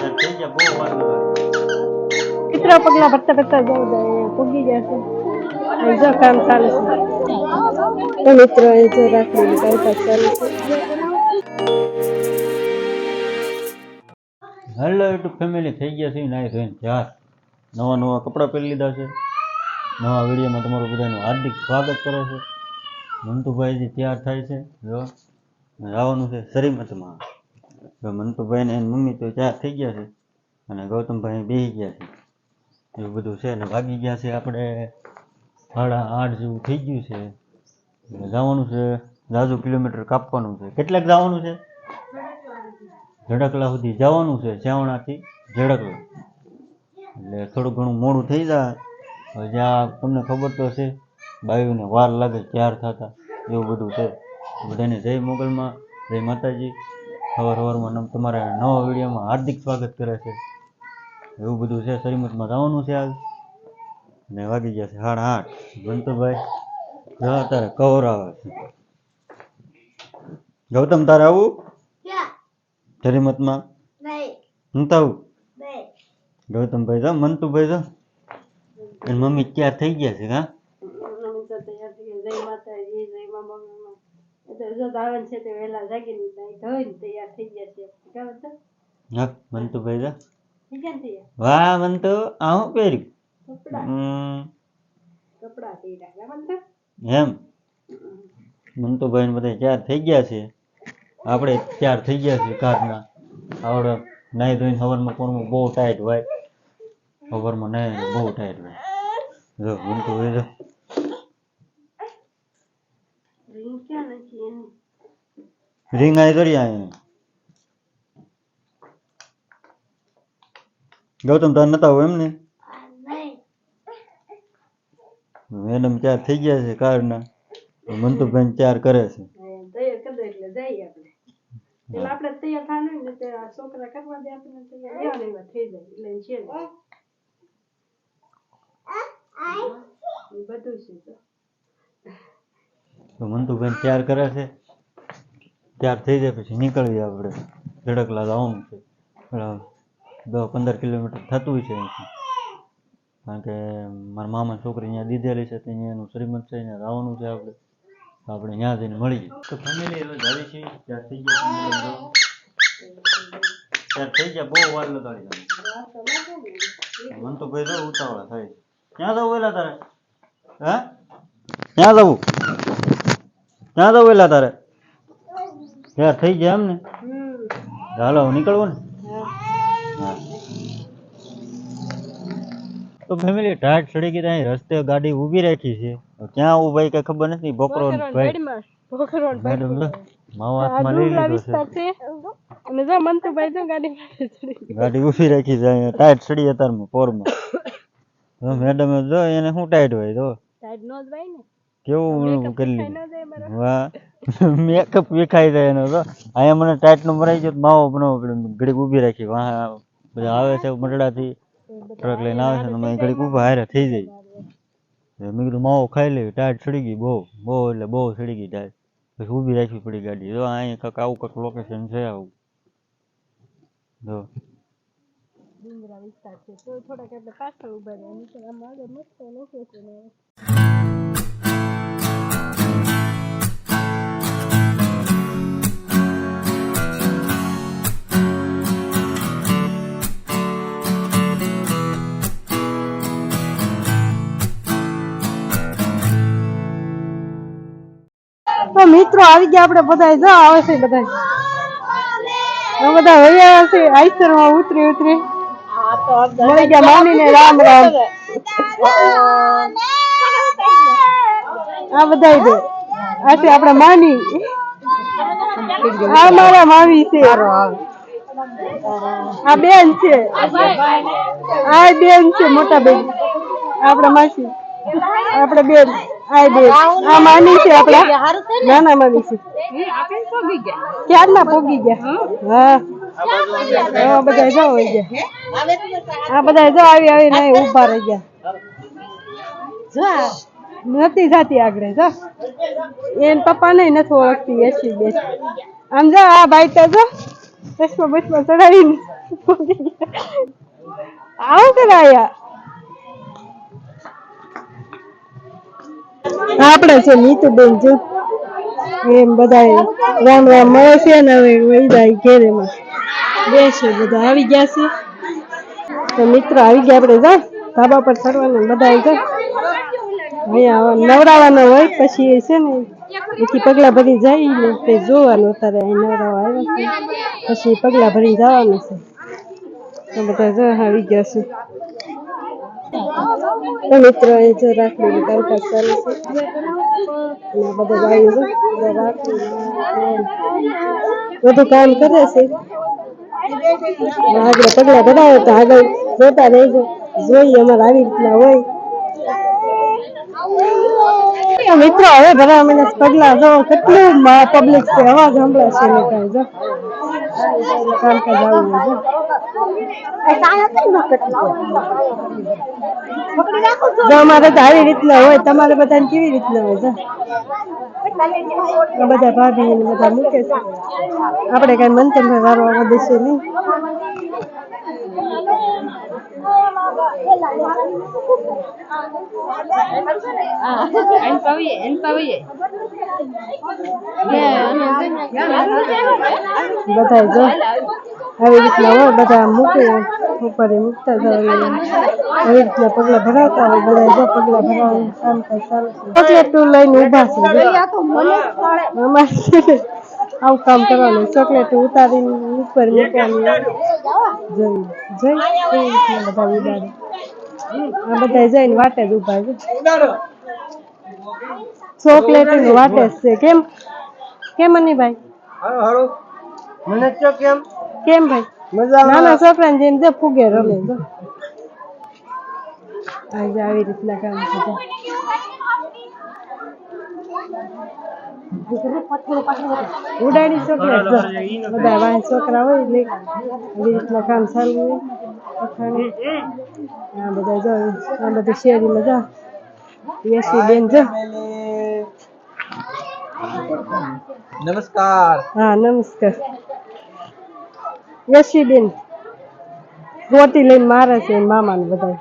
થઈ ગયા બહુ વાર મિત્રો પગલા ભરતા ભરતા જવું જાય પૂગી જશે જો કામ ચાલે છે. તો મિત્રો, એ જો રાખડીનું કામકાજ ચાલે છે. હેલો યુટ્યુબ ફેમિલી થઈ ગયા છે નાઈ ધોઈને ચાર નવા નવા કપડાં પહેરી લીધા છે. નવા વિડીયોમાં તમારું બધાનું હાર્દિક સ્વાગત કરે છે. મંતુભાઈજી તૈયાર થાય છે. જો જવાનું છે, શરીમતમાં. જો મંતુભાઈ ને મમ્મી, તો તૈયાર થઈ ગયા છે? અને ગૌતમભાઈ બેસી ગયા છે. એવું બધું છે ને ભાગી ગયા છે આપણે. સાડા આઠ જેવું થઈ ગયું છે. જવાનું છે દાદુ કિલોમીટર કાપવાનું છે. કેટલાક જવાનું છે? ઝડકલા સુધી જવાનું છે, શ્યાવણાથી ઝડકલા. એટલે થોડું ઘણું મોડું થઈ જાય. જ્યાં તમને ખબર તો છે બાયુને વાર લાગે ત્યાર થતા, એવું બધું છે. બધાને જય મોગલમાં, જય માતાજી. સવાર સવારમાં તમારા નવા વિડીયોમાં હાર્દિક સ્વાગત કરે છે. એવું બધું છે શ્રીમતમાં જવાનું છે આજ ને વાગી ગયા છે સાડા આઠ. બંતુભાઈ જો તારે કવર આવે છે. ગૌતમ તારે આવું? શ્રીમતમાં? તો આવું? ગૌતમભાઈ જા મંતુભાઈ જા. એની મમ્મી ક્યાં થઈ ગયા છે હા મમ્મી તો તૈયાર થઈ ગયા. જય માતાજી જય મા મોગલમાં. એ તો જો દાવન છે તે વહેલા જાગીને નાઈ ધોઈને તૈયાર થઈ ગયા છે. ખબર તો હા મંતુભાઈ જો. થઈ ગયા તૈયાર? વાહ મંતુ આ હું પહેર્યું? કપડા? કપડા પહેર્યા ખબર તો એમ. મંતુભાઈ ને બધા ચાર થઈ ગયા છે. આપણે ચાર થઈ ગયા છે કારના આવડે નાઈ ધોઈને કોણમાં બહુ ટાઈટ હોય. સવારમાં નાઈ બહુ ટાઈટ હોય. જો. Ring ક્યાં નથી એની રીંગ આઈ કરી આયા. ગૌતમ તાર નતા હોય એમ ને મેડમ ચાર થઈ ગયા છે કારના? મંતુભાઈ ચાર કરે છે. તૈયાર કરી એટલે જઈએ આપણે એટલે આપણે તૈયાર થવાનું હોય ને તે છોકરા કરવા દે તૈયાર થઈ જાય એટલે છે ને. બધું છે તો. તો મંતુભાઈ તૈયાર કરે છે. તૈયાર થઈ જાય પછી નીકળીએ આપણે. ધડકલા જવાનું છે. દસ પંદર કિલોમીટર થતું છે કારણ કે મારા મામા છોકરી અહીંયા દીધેલી છે તો અહીંયા એનું શ્રીમંત છે અહીંયા જવાનું છે આપણે. આપણે ત્યાં જઈને મળીએ. તો ફેમિલી હવે જાવી છે ત્યાં થઈ ગયા મેડમ થઈ ગયા બહુ વાર લગાડી તમે મન તો ભાઈ ઉતાવળા થાય છે. ક્યાં જવું પેલા તારે? હે? ક્યાં જવું? ક્યાં જવું વેલા તારે. ચાર થઈ ગયા એમ ને હમ ચાલો હવે નીકળવું ને. હા. હા. તો ફેમિલી ટાટ સડી ગઈ ત્યાં રસ્તે ગાડી ઊભી રાખી છે. હવે ક્યાં ઉભાઈ કઈ ખબર નથી? બકરો ને ભાઈ. ગાડીમાં પોખરણ મેડમ જો માવો આ હાથમાં લઈ ડુંગરા લીધો છે. વિસ્તાર છે અને જો મંતુભાઈ જો ગાડી પાસે ચડી ગાડી ઊભી રાખી છે અહીંયા. ટાઈટ સડી અત્યારમાં પોરમાં. જો મેડમ જો એને શું ટાઈટ હોય જો. સાઈડ નો જ ભાઈ ને. કેવું કરી લીધું? વાહ. મેકઅપ વિખાઈ જાય એનો તો. અહીંયા મને ટાઈટ નો મરાઈ ગયો તો માવો બનાવવો પડે ઘડીક ઊભી રાખી. વાહ બધા આવે છે મંડળાથી. ટ્રક લઈને આવે છે ને ઘડીક ઊભા હારે થઈ જાય. મેં કીધું માવો ખાઈ લેવી. ટાયર સડી ગઈ બહુ. બહુ એટલે બહુ ચડી ગઈ ટાયર પછી ઊભી રાખવી પડી ગાડી. જો અહીંયા કંઈક આવું કંઈક લોકેશન છે આવું. જો. ડુંગરા વિસ્તાર છે. તો થોડાક આપણે પાછળ ઊભા રહ્યા. નીચે આમ આગળ મસ્ત લોકેશન છે મિત્રો આવી ગયા આપણે બધા જો, આવે છે બધા બધા વૈયા છે. આઈસરમાં ઉતરી ઉતરી. મળી ગયા મામી ને રામ રામ. આ બધા છે. આ છે આપણા માની આ મારા મામી છે. આ બેન છે. આ બેન છે, મોટા બેન. આપણા માસી. આપણે બેન. આ બેન આ માની છે આપણા? નાના મામી છે ક્યારના પોગી ગયા? હા. બધા જો આવી ગયા. આ બધા જો આવી આવીને અહીં ઊભા રહી ગયા. નથી જાતી આગળ જો. એન પપ્પા ને નથી ઓળખતી એસી બેસ આમ જો આ ભાઈ તો જો ચશ્મા બસમાં ચડાવીને આવું કરાયા? આપણે છે નીતુબેન જો એમ બધા રામ રામ મળે છે ને હવે વૈદાય ઘેરેમાં. બેસે બધા આવી ગયા છે? તો મિત્રો આવી ગયા આપણે જા. ધાબા પર ફરવાનું બધા જા. અહીંયા નવરાવાનો હોય પછી એ છે ને એથી પગલા ભરી જાય ને તે જોવાનું અત્યારે અહીં નવરાવા આવ્યા છે. પછી પગલા ભરી જવાનું છે. તો બધા જો આવી ગયા છે. તો મિત્રો, એ જો રાખડીનું કામકાજ ચાલુ છે. અને બધા ભાઈઓ જો, બધા રાખડીનું બધું કામ કરે છે. આગળ પગલા ભરાવે તો આગળ જોતા રહેજો. જોઈએ અમારે આવી રીતના હોય. મિત્રો, હવે ભરા મને પગલા જો, કેટલું પબ્લિક અવાજ સંભળાય છે ને કામકાજ આવું હોય અમારે તો આવી રીતના હોય, તમારે બધાને કેવી રીતના હોય છે બધા ભાભી બધા મૂકે છે. આપણે કઈ મંતન આવે દેશે નહીં. બધા જો આવી રીતના હોય બધા મૂકે ઉપર મૂકતા જાય આવી રીતના પગલા ભરાવતા હોય બધા જો પગલા ભરાવાનું કામ કાજ ચાલુ છે. તું લઈને ઊભા છે અમારે આવું કામ કરવાનું. ચોકલેટ ઉતારીને ઉપર મૂકવાની. જોઈ જોઈ કેવી રીતના બધા ઉડાડે આ બધા જઈને વાટે જ ઊભા છે. ચોકલેટ વાટે જ છે. કેમ? કેમ ભાઈ મને ચો કેમ? કેમ ભાઈ? નાના છોકરાને જેમ જે ફુગે રમે. જો. આવી રીતના કામ થતા ઉડાડી ચોકલેટ જો. બધા વાહ છોકરા હોય એટલે આવી રીતના કામ ચાલુ હોય. આ બધા જો આ બધી શેરીમાં જો. યશી બેન જો. નમસ્કાર. હા નમસ્કાર. યશી બેન. રોટી લઈને મારે છે મામા ને બધા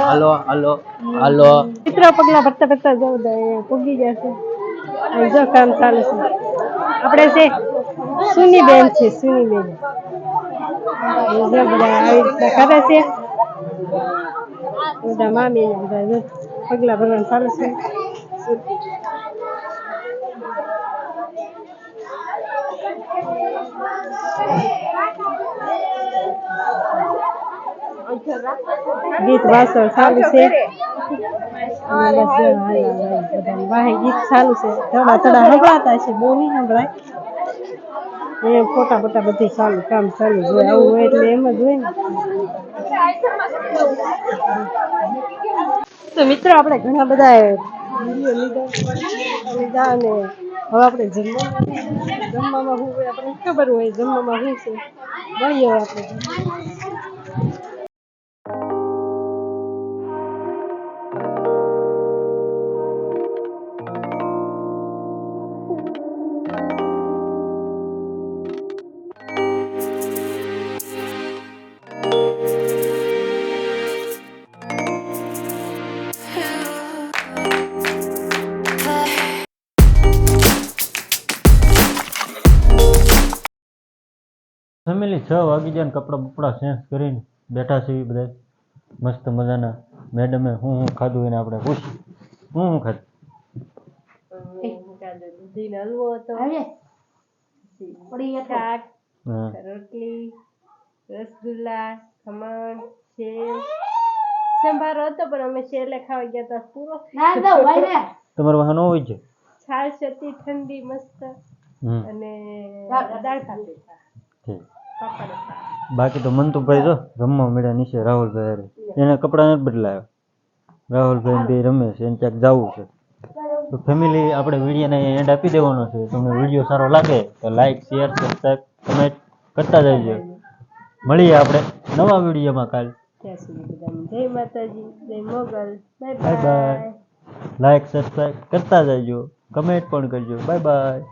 હાલો હાલો. હાલો મિત્રો, પગલા ભરતા ભરતા જો બધા પૂગી જશે જો કામ ચાલે છે. આપણે છે સુની બેન છે, સુની બેન. જો છે. બધા મામી બધા જો પગલા ભરવાનું ચાલે છે. ગીત વાસો ચાલુ છે. વાહે ગીત ચાલુ છે. થોડા થોડા સંભળાતા છે, બહુ નહીં સંભળાય એ ફોટા ફોટા બધી ચાલુ, કામ ચાલુ હોય, આવું હોય એટલે એમ જ હોય ને. તો મિત્રો, આપણે ઘણા બધા વીડિયો લીધા. લીધા અને હવે આપણે જમવા. જમવામાં શું હોય ખબર હોય, જમવામાં શું છે. મળીએ આપણે. છ વાગી જાય ને કપડાં બપડા ચેન્જ કરીને બેઠા છીએ બધા મસ્ત મજાના. મેડમે હું હું ખાધું એને આપણે પૂછ્યું. હું હું ખાધું? દૂધીનો હલવો હતો શાક હા. રોટલી રસગુલ્લા ખમણ સેવ. સંભારો હતો પણ અમે છેલ્લે ખાવા ગયા હતા પૂરો. તમારે વાહનો હોય છે છાશ હતી ઠંડી મસ્ત. અને દાળ ખાતી ઠીક. બાકી તો મંતુભાઈ જો રમવા મળ્યા નીચે રાહુલભાઈ હારે. એને કપડાં નથી બદલાયા. રાહુલભાઈ બે રમે છે એને ક્યાંક જવું છે. તો ફેમિલી આપણે વિડીયોને એન્ડ આપી દેવાનો છે. તમને વીડિયો સારો લાગે તો લાઈક શેર સબસ્ક્રાઈબ કમેન્ટ કરતા જજો. મળીએ આપણે નવા વિડીયોમાં કાલ. ત્યાં સુધી બધાને જય માતાજી. જય Mogal. Bye bye bye bye like subscribe કરતા જજો. કમેન્ટ પણ કરજો. Bye bye